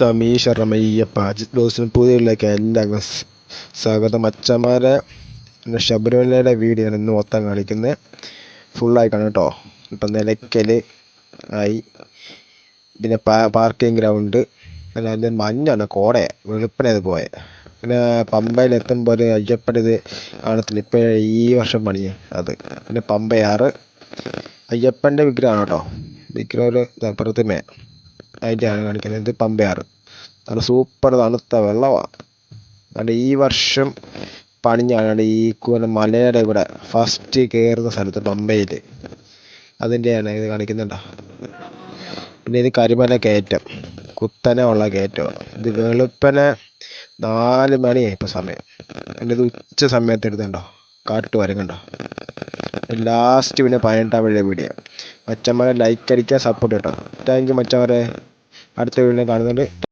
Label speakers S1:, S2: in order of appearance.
S1: സമീഷ് റമയ്യപ്പ അജിത് ബോസിന് പുതിയതിലേക്ക് എല്ലാവർക്കും സ്വാഗതം. അച്ഛന്മാരെ ശബരിമലയുടെ വീഡിയോ ഇന്ന് മൊത്തം കാണിക്കുന്നത് ഫുള്ളായി കാണും കേട്ടോ. ഇപ്പം നിലയ്ക്കൽ ആയി. പിന്നെ പാർക്കിംഗ് ഗ്രൗണ്ട്. പിന്നെ അതിന്റെ മഞ്ഞാണ് കോടയെ വെളുപ്പിനെ അത് പോയത് പിന്നെ പമ്പയിൽ എത്തുമ്പോൾ ഒരു അയ്യപ്പനത് കാണത്തില്ല. ഇപ്പോൾ ഈ വർഷം പണി. അത്. പിന്നെ പമ്പയാറ്. അയ്യപ്പന്റെ വിഗ്രഹമാണ് കേട്ടോ. വിഗ്രഹം ഒരു പ്രതിമ അതിന്റെയാണ് കാണിക്കുന്നത് ഇത് പമ്പയാറ് നല്ല സൂപ്പർ തണുത്ത വെള്ളമാണ്. അതുകൊണ്ട് ഈ വർഷം പണിഞ്ഞാണ് ഈ മലയുടെ ഇവിടെ ഫസ്റ്റ് കയറുന്ന സ്ഥലത്ത് പമ്പയിൽ അതിന്റെയാണ് ഇത് കാണിക്കുന്നുണ്ടോ? പിന്നെ ഇത് കരിമല കയറ്റം. കുത്തനെ ഉള്ള കയറ്റമാണ്. ഇത് വെളുപ്പിനെ നാല് മണിയായി ഇപ്പോൾ സമയം. ഇത് ഉച്ച സമയത്ത് എടുത്തുണ്ടോ കാട്ടുവരം കണ്ടോ ലാസ്റ്റ് പിന്നെ പതിനെട്ടാം വഴിയുടെ വീഡിയോ മച്ചന്മാരെ ലൈക്ക് അടിക്കുക സപ്പോർട്ട് കേട്ടോ. താങ്ക് യു മച്ചന്മാരെ. അടുത്ത വീഡിയോ കാണുന്നുണ്ട്